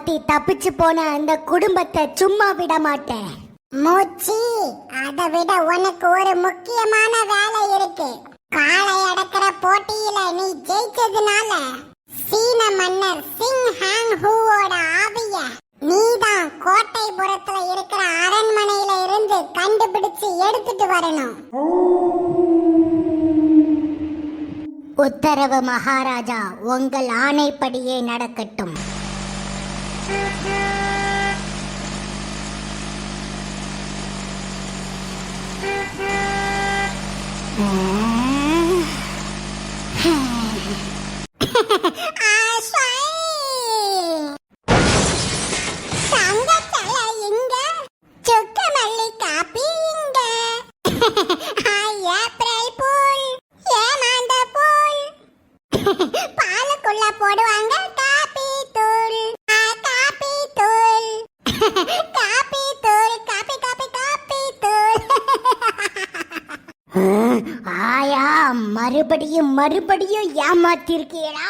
ஏமாத்தி தப்பிச்சு போன அந்த குடும்பத்தை சும்மா விட மாட்டேன். மூச்சி அதை விட உனக்கு ஒரு முக்கியமான வேலை இருக்கு. காளை அடக்கிற போட்டியில நீ ஜெயிச்சதுனால சீன மன்னர் சிங் ஹாங் ஹூவோட ஆவிய நீதான் கோட்டைபுரத்துல இருக்கிற அரண்மனையில இருந்து கண்டுபிடிச்சு எடுத்துட்டு வரணும். உத்தரவு மகாராஜா உங்கள் ஆணைப்படியே நடக்கட்டும். Oh. ஆயா மறுபடியும் மறுபடியும் ஏமாத்திருக்கீடா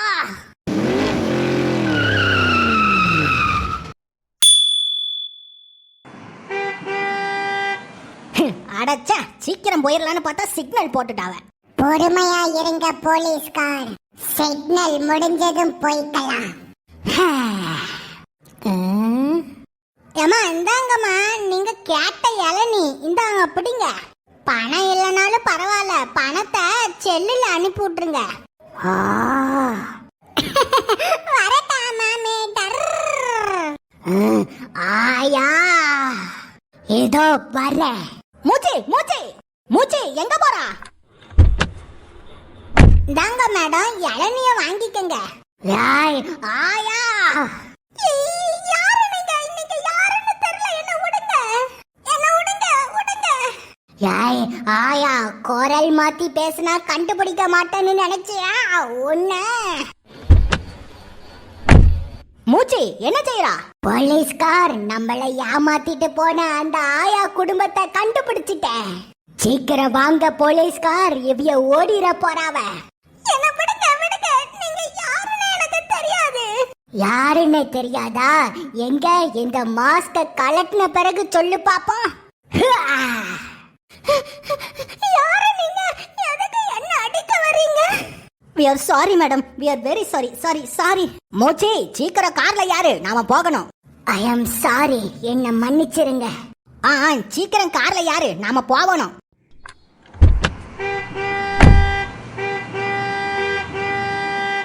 அடச்சா சீக்கிரம் போயிடலான்னு பார்த்தா சிக்னல் போட்டுட்டாவ. பொறுமையா இருங்க போலீஸ்கார். சிக்னல் முடிஞ்சதும் போய்க்கலாம். ஏமா இந்தாங்கம்மா நீங்க கேட்ட இளநீ. இந்தாங்க பிடிங்க. பணம் இல்லைனாலும் பரவாயில்ல. பணத்தை செல்லுல அனுப்பி விட்டுருங்க. வரட்டா மாமே ஆயா. ஏதோ வர மூச்சி மூச்சி. மூச்சி எங்க போறா? இந்தாங்க மேடம் இளநிய வாங்கிக்கங்க. ஆயா. யாய் ஆயா குரல் மாத்தி பேசினா கண்டுபிடிக்க மாட்டேன்னு நினைச்சியா? உன்ன. மூச்சி என்ன செய்யறா போலீஸ்கார் நம்மள ஏமாத்திட்டு போன அந்த ஆயா குடும்பத்தை கண்டுபிடிச்சிட்டேன். சீக்கிரம் வாங்க போலீஸ்கார். இவ்விய ஓடிற போறாவ. என்ன விடுங்க விடுங்க. நீங்க யாருன்னு எனக்கு தெரியாது. யாருன்னு தெரியாதா? எங்க இந்த மாஸ்க கலட்டின பிறகு சொல்லு பாப்போம். We are sorry madam we are very sorry sorry sorry மோச்சி சீக்கிரம் கார்ல யாரு நாம போகணும். ஐ அம் சாரி என்ன மன்னிச்சிருங்க. ஆ ஆ, சீக்கிரம் கார்ல யாரு நாம போகணும்.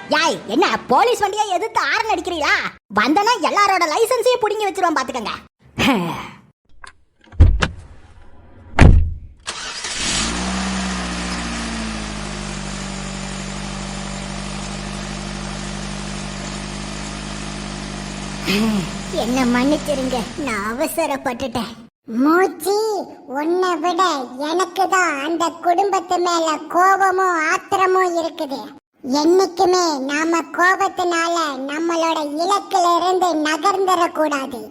யாய் என்ன போலீஸ் வண்டியை எதிர்த்து ஆரன் அடிக்கிறீங்களா வந்தனா எல்லாரோட லைசன்ஸையும் புடிங்கி வச்சிருவோம் பாத்துக்கங்க. என்ன மன்னிச்சிருங்க நான் அவசரப்பட்டுட்டேன். மூச்சி உன்னை விட எனக்கு தான் அந்த குடும்பத்து மேல கோபமும் ஆத்திரமும் இருக்குது. என்னைக்குமே நாம கோபத்தினால நம்மளோட இலக்கில இருந்து நகர்ந்துடக்கூடாது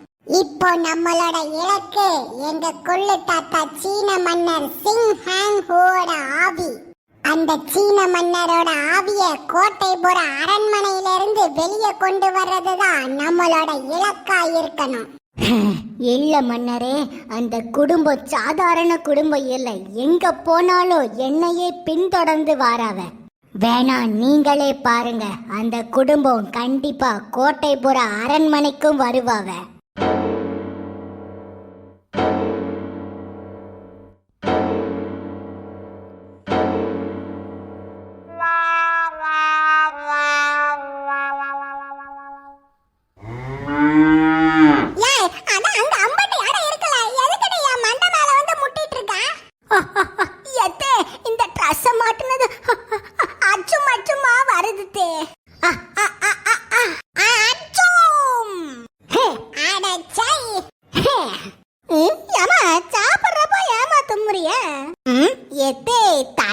இப்போ நம்மளோட இலக்கு எங்க கொள்ளு தாத்தா சீன மன்னர் சிங் ஹாங் ஹூவோட ஆவி. அந்த சீன மன்னரோட ஆவிய கோட்டைபுர அரண்மனையில இருந்து வெளியே கொண்டு வர்றதுதான் நம்மளோட இலக்கா இருக்கணும். இல்ல மன்னரே அந்த குடும்பம் சாதாரண குடும்பம் இல்லை. எங்க போனாலும் என்னையே பின்தொடர்ந்து வாராவ. வேணா நீங்களே பாருங்க அந்த குடும்பம் கண்டிப்பா கோட்டைபுற அரண்மனைக்கும் வருவாவ.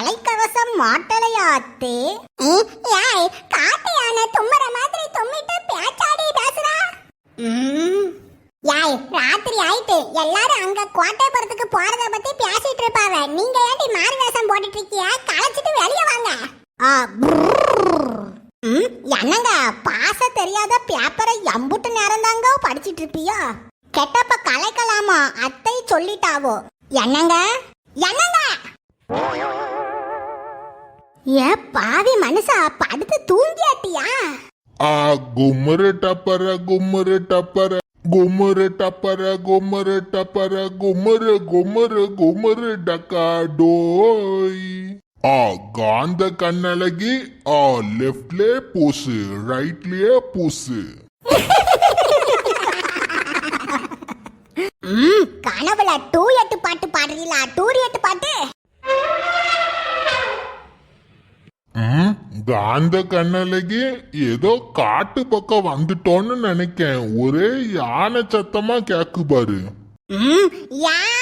தலைக்கவசம் மாட்டலையா அத்தே ஏய் காட்டு யானை தும்முற மாதிரி தும்மிட்டு பேச்சாடி பேசுறா. ஏய் ராத்திரி ஆயிட்டு எல்லாரும் அங்க கோட்டைப்புறத்துக்கு போறத பத்தி பேசிட்டு இருப்பாவ நீங்க ஏன்டி மாறு வேஷம் போட்டுட்டு இருக்கிய களைச்சிட்டு வெளிய வாங்க. என்னங்க பாச தெரியாத பேப்பரை எம்புட்டு நேரம் தாங்க படிச்சிட்டு இருப்பியோ கெட்டப்ப கலைக்கலாமா அத்தை சொல்லிட்டாவோ. என்னங்க? என்னங்க? ஏன் பாவி மனுஷா படுத்து தூங்கியாட்டியா? ஆ குமுரு டப்பர குமுரு டப்பர குமுரு டப்பர குமுரு டப்பர குமுரு குமுரு குமுரு டக்கா டோய் ஆ காந்த கண்ணழகி ஆ லெஃப்ட்லே பூசு ரைட்லயே பூசு. ம் கனவுல டூ எட்டு பாட்டு பாடுறீங்களா டூ எட்டு பாட்டு? காந்த கண்ணழகி ஏதோ காட்டு பக்கம் வந்துட்டோன்னு நினைக்கேன். ஒரே யானை சத்தமா கேக்கு பாரு. ம் யாய்!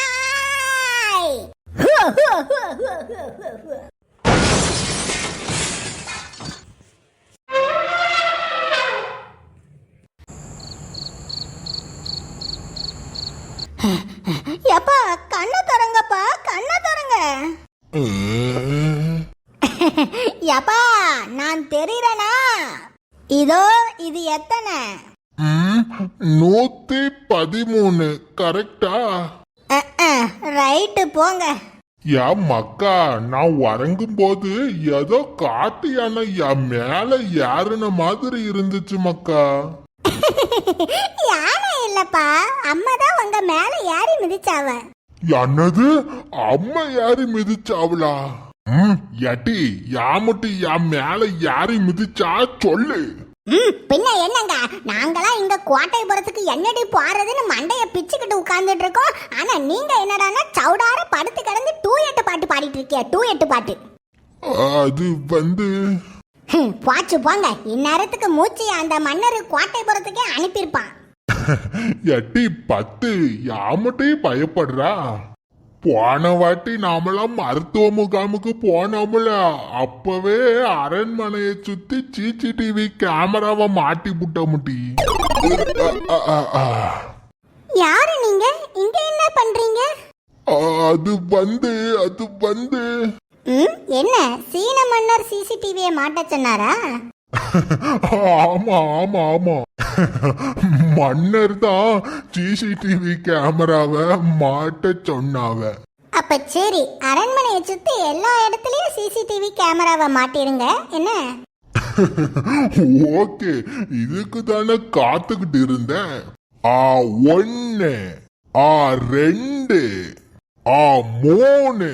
எப்பா கண்ணை திறங்கப்பா கண்ணை திறங்க. அஹ். எப்பா நான் தெரியுறேனா இதோ இது எத்தனை? நூத்தி பதிமூணு கரெக்டா? ரைட்டு போங்க. யா மக்கா நான் உறங்கும் போது ஏதோ காட்டு யானை என் மேல ஏறின மாதிரி இருந்துச்சு மக்கா. யானை இல்லப்பா அம்மா தான் உங்க மேல ஏறி மிதிச்சாவ. என்னது? அம்மா யாரி மிதிச்சாவளா? எட்டி யாமுட்டி என் மேல யாரி மிதிச்சா சொல்லு. ம் பின்ன என்னங்க? நாங்களாம் இங்க கோட்டைபுரத்துக்கு என்னடி போறதுன்னு மண்டைய பிச்சுக்கிட்டு உட்கார்ந்துட்டு இருக்கோம் ஆனா நீங்க என்னடான்னா சவுடார படுத்து கிடந்து டூ எட்டு பாட்டு பாடிட்டு இருக்கிய டூ எட்டு பாட்டு. அது வந்து போச்சு போங்க. இந்நேரத்துக்கு மூச்சு அந்த மன்னர் கோட்டைபுரத்துக்கே அனுப்பியிருப்பான். எட்டி பத்து. பயப்படுறா? போன வாட்டி நாமெல்லாம் மருத்துவ முகாமுக்கு போனோம்ல. அப்பவே அரண்மனையை சுத்தி சிசிடிவி கேமராவை மாட்டி புட்ட முட்டி. யாரு நீங்க? இங்க என்ன பண்றீங்க? அது வந்து அது வந்து. என்ன? சீன மன்னர் சிசிடிவியை மாட்ட சொன்னாரா? ஆமா ஆமா ஆமா. மன்னர் தான் சிசிடிவி கேமராவை மாட்ட சொன்னாவ. அப்ப சரி அரண்மனையை சுத்தி எல்லா இடத்துலயும் சிசிடிவி கேமராவை மாட்டிருங்க. என்ன? ஓகே இதுக்கு தானே காத்துக்கிட்டு இருந்தேன். ஆ ஒன்னு ஆ ரெண்டு ஆ மூணு.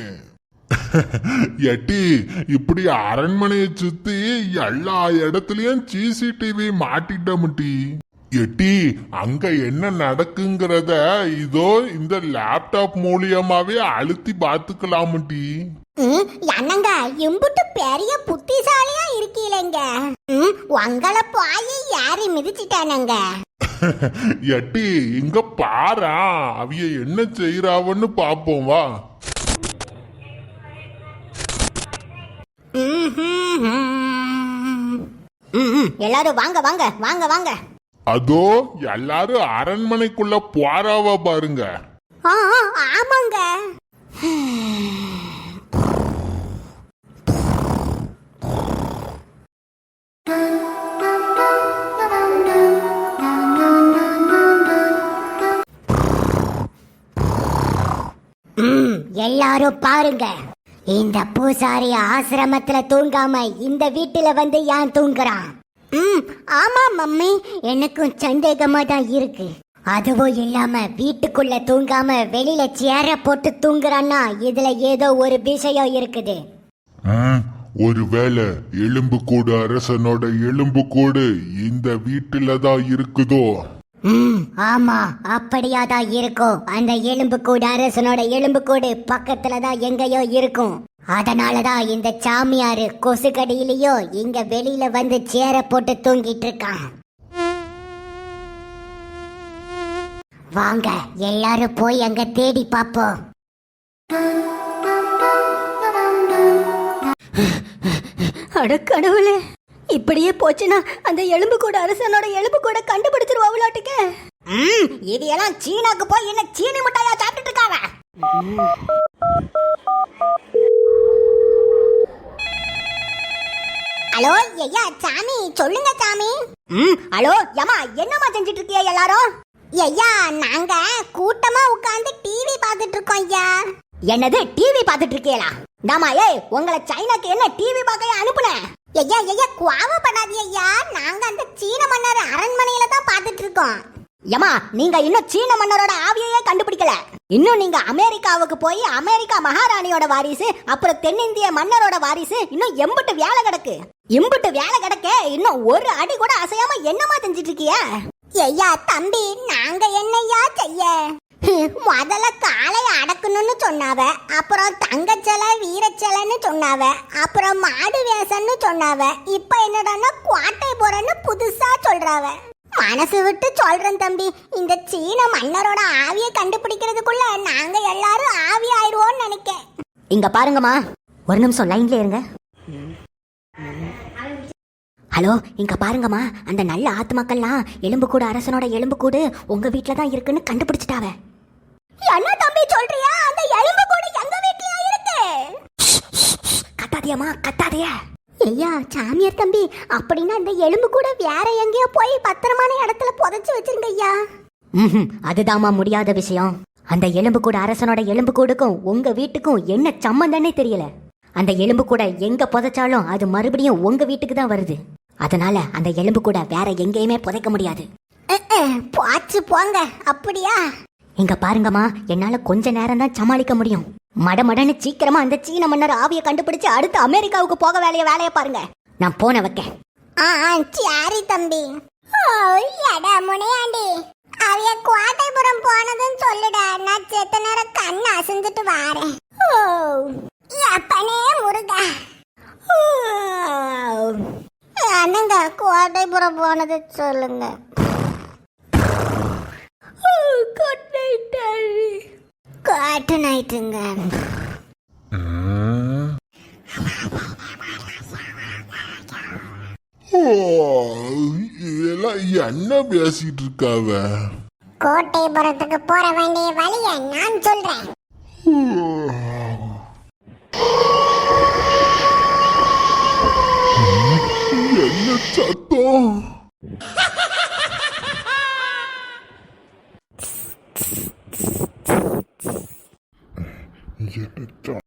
எட்டி இப்படி அரண்மனையை சுத்தி எல்லா இடத்துலயும் சிசிடிவி மாட்டிட்ட முட்டி எட்டி அங்க என்ன நடக்குங்கிறத இதோ இந்த லேப்டாப் மூலியமாவே அழுத்தி பாத்துக்கலாம் முட்டி ம், என்னங்க இம்புட்டு பெரிய புத்திசாலியா இருக்கீங்களேங்க உங்களை போய் யாரி மிதிச்சிட்டானங்க. எட்டி இங்க பாரா அவிய என்ன செய்யறாவன்னு பாப்போம் வா. எல்லாரும் வாங்க வாங்க வாங்க வாங்க. அதோ எல்லாரும் அரண்மனைக்குள்ள போறாவ பாருங்க. ஆ, ஆமாங்க. ம், எல்லாரும் பாருங்க. இந்த பூசாரி ஆசிரமத்துல தூங்காம இந்த வீட்டுல வந்து ஏன் தூங்குறான்? ம் ஆமா மம்மி. எனக்கும் சந்தேகமா தான் இருக்கு. அதுவும் இல்லாம வீட்டுக்குள்ள தூங்காம வெளியில சேர போட்டு தூங்குறான்னா இதுல ஏதோ ஒரு விஷயம் இருக்குது. ம், ஒருவேளை எலும்பு கூடு அரசனோட எலும்பு கூடு இந்த வீட்டுல தான் இருக்குதோ? ம் ஆமா அப்படியா தான் இருக்கும். அந்த எலும்பு கூடு அரசனோட எலும்பு கூடு பக்கத்துல தான் எங்கேயோ இருக்கும். அதனாலதான் இந்த சாமியாரு கொசுக்கடியிலயோ இங்க வெளியில வந்து சேர போட்டு தூங்கிட்டு இருக்கான் வாங்க எல்லாரும் போய் அங்க தேடி பாப்போம். அட கடவுளே இப்படியே போச்சுன்னா அந்த எலும்பு கூட அரசனோட எலும்பு கூட கண்டுபிடிச்சிருவாங்களாட்டுக்க ம் இது எல்லாம் சீனாக்கு போய் என்ன சீனி மிட்டாயா சாப்பிட்டுட்டு இருக்காவ? ஹலோ ஐயா சாமி சொல்லுங்க சாமி. ம். ஹலோ ஏமா என்னம்மா செஞ்சுட்டு இருக்கிய எல்லாரும்? ஐயா நாங்க கூட்டமா உட்கார்ந்து டிவி பார்த்துட்டு இருக்கோம் ஐயா. என்னது டிவி பார்த்துட்டு இருக்கீங்களா நாமா ஏய் உங்களை சைனாக்கு என்ன டிவி பார்க்க அனுப்புனேன் ஐயா ஐயா கோவப்படாதீ ஐயா. நாங்க அந்த சீன மன்னர் அரண்மனையில தான் பார்த்துட்டு இருக்கோம் ஏமா நீங்க இன்னும் சீன மன்னரோட ஆவியையே கண்டுபிடிக்கல. இன்னும் நீங்க அமெரிக்காவுக்கு போய் அமெரிக்கா மகாராணியோட வாரிசு அப்புறம் தென்னிந்திய மன்னரோட வாரிசு இன்னும் எம்புட்டு வேலை கிடக்கு. எம்புட்டு வேலை கிடக்க இன்னும் ஒரு அடி கூட அசையாம என்னமா செஞ்சிட்டு இருக்கிய ஐயா தம்பி நாங்க என்னய்யா செய்ய? முதல்ல காளைய அடக்கணும்னு சொன்னாவ அப்புறம் தங்கச்சலை வீரச்சலைன்னு சொன்னாவ அப்புறம் மாடு வேசன்னு சொன்னாவ இப்ப என்னடான்னா குவாட்டை போறன்னு புதுசா சொல்றாவ. மனசு விட்டு சொல்றேன் தம்பி. இந்த சீன மன்னரோட ஆவியை கண்டுபிடிக்கிறதுக்குள்ள நாங்க எல்லாரும் ஆவி ஆயிடுவோம்னு நினைக்கேன். இங்க பாருங்கம்மா. ஒரு நிமிஷம் லைன்ல இருங்க. ஹலோ இங்க பாருங்கம்மா. அந்த நல்ல ஆத்மாக்கள்லாம் எலும்புக்கூடு அரசனோட எலும்புக்கூடு உங்க வீட்ல தான் இருக்குன்னு கண்டுபிடிச்சிட்டாவ. என்ன தம்பி சொல்றியா? அந்த எலும்பு கூட எங்க வீட்லயா இருக்கு? கத்தாதியம்மா கத்தாதியா ஐயா சாமியார் தம்பி அப்படின்னா இந்த எலும்பு கூட வேற எங்கேயோ போய் பத்திரமான இடத்துல புதைச்சு வச்சிருங்க ஐயா. ம்ஹும், அதுதாம்மா முடியாத விஷயம். அந்த எலும்புக்கூடு அரசனோட எலும்புக்கூடுக்கும் உங்க வீட்டுக்கும் என்ன சம்மந்தன்னே தெரியல. அந்த எலும்பு கூட எங்க புதைச்சாலும் அது மறுபடியும் உங்க வீட்டுக்கு தான் வருது. அதனால அந்த எலும்பு கூட வேற எங்கேயுமே புதைக்க முடியாது. அஹ், அஹ், போச்சு போங்க அப்படியா? இங்க பாருங்கம்மா என்னால கொஞ்ச நேரம் தான் சமாளிக்க முடியும். மடமடன்னு சீக்கிரமா அந்த சீன மன்னர் ஆவியை கண்டுபிடிச்சு அடுத்து அமெரிக்காவுக்கு போக வேலைய வேலைய பாருங்க. நான் போன வைக்க. ஆ ஆ, சரி தம்பி. ஓ முனையாண்டி. அவைய கோட்டைபுரம் போனதுன்னு சொல்லுடா. நான் செத்த நேரம் கண்ணு அசைஞ்சிட்டு வாரேன். ஓ அப்பனே முருகா. அண்ணங்க கோட்டைபுரம் போனது சொல்லுங்க. குட் நைட் நைட்டுங்க ஓ, இதெல்லாம் என்ன பேசிட்டு இருக்காவ? கோட்டைபுரத்துக்கு போற வேண்டிய வழியை நான் சொல்றேன். என்ன சத்தம்? என்ன